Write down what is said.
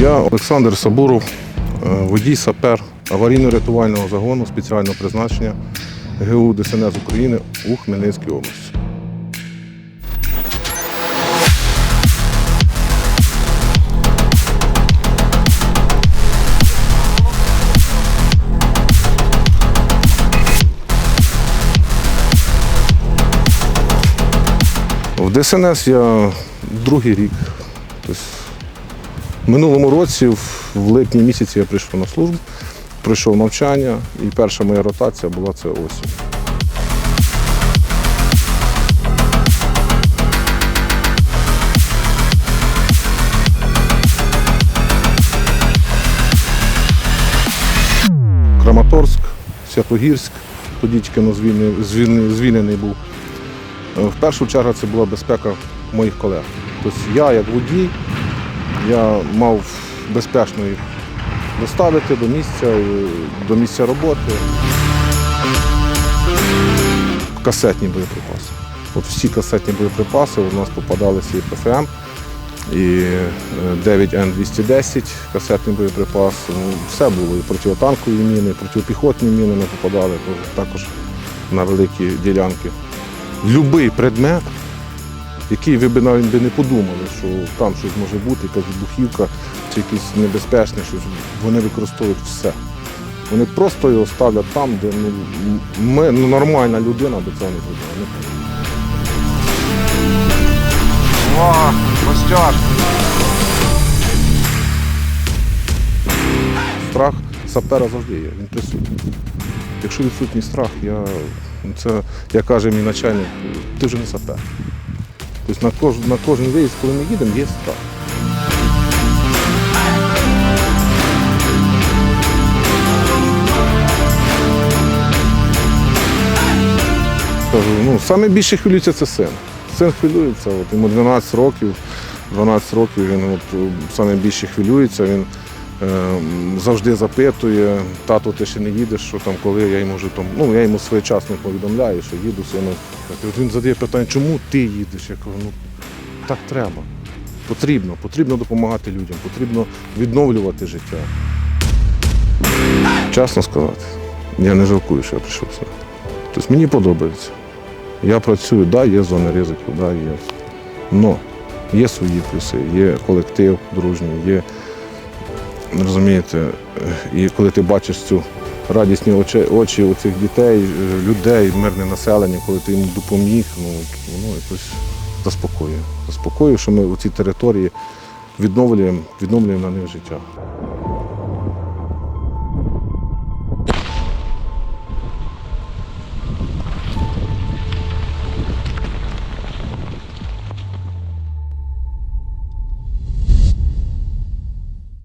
Я Олександр Сабуров, е, водій сапер аварійно-рятувального загону спеціального призначення ГУ ДСНС України у Хмельницькій області. В ДСНС я другий рік. Минулому році, в- липні місяці, я прийшов на службу, пройшов навчання, і перша моя ротація була це осінь. Краматорськ, Святогірськ, тоді тільки звільнений був. Е, В першу чергу це була безпека моїх колег. Тобто я, як водій, я мав безпечно їх доставити до місця, е, до місця роботи. Касетні боєприпаси. От всі касетні боєприпаси у нас попадалися і ПФМ, і е, 9Н210 касетний боєприпас. Ну, Все було. І протитанкові міни, і протипіхотні міни ми попадали також на великі ділянки. Любий предмет, який ви б навіть би не подумали, що там щось може бути, якась вибухівка чи якесь небезпечне щось, вони використовують все. Вони просто його ставлять там, де ну, ми, ну, нормальна людина до цього не зробила. О, костяр. Страх сапера завжди є, він присутній. Якщо відсутній страх, я, ну, це, як каже мій начальник, ти вже не сапер. Тобто на, кож, на кожен виїзд, коли ми їдемо, є страх. Кажу, ну, саме більше хвилюється це син. Син хвилюється, от, йому 12 років, 12 років він от, саме більше хвилюється, він завжди запитує, тато, ти ще не їдеш, що там, коли я йому вже там, ну я йому своєчасно повідомляю, що їду сину. Він задає питання, чому ти їдеш? Я кажу, ну так треба. Потрібно, потрібно допомагати людям, потрібно відновлювати життя. Чесно сказати, я не жалкую, що я прийшов сюди. Тобто мені подобається. Я працюю, да, є зони ризиків, да, є. Но є свої плюси, є колектив дружній, є, розумієте, і коли ти бачиш цю радісні очі, очі у цих дітей, е, людей, мирне населення, коли ти їм допоміг, ну, воно якось заспокоює. Заспокоює, що ми у цій території відновлюємо, відновлюємо на них життя.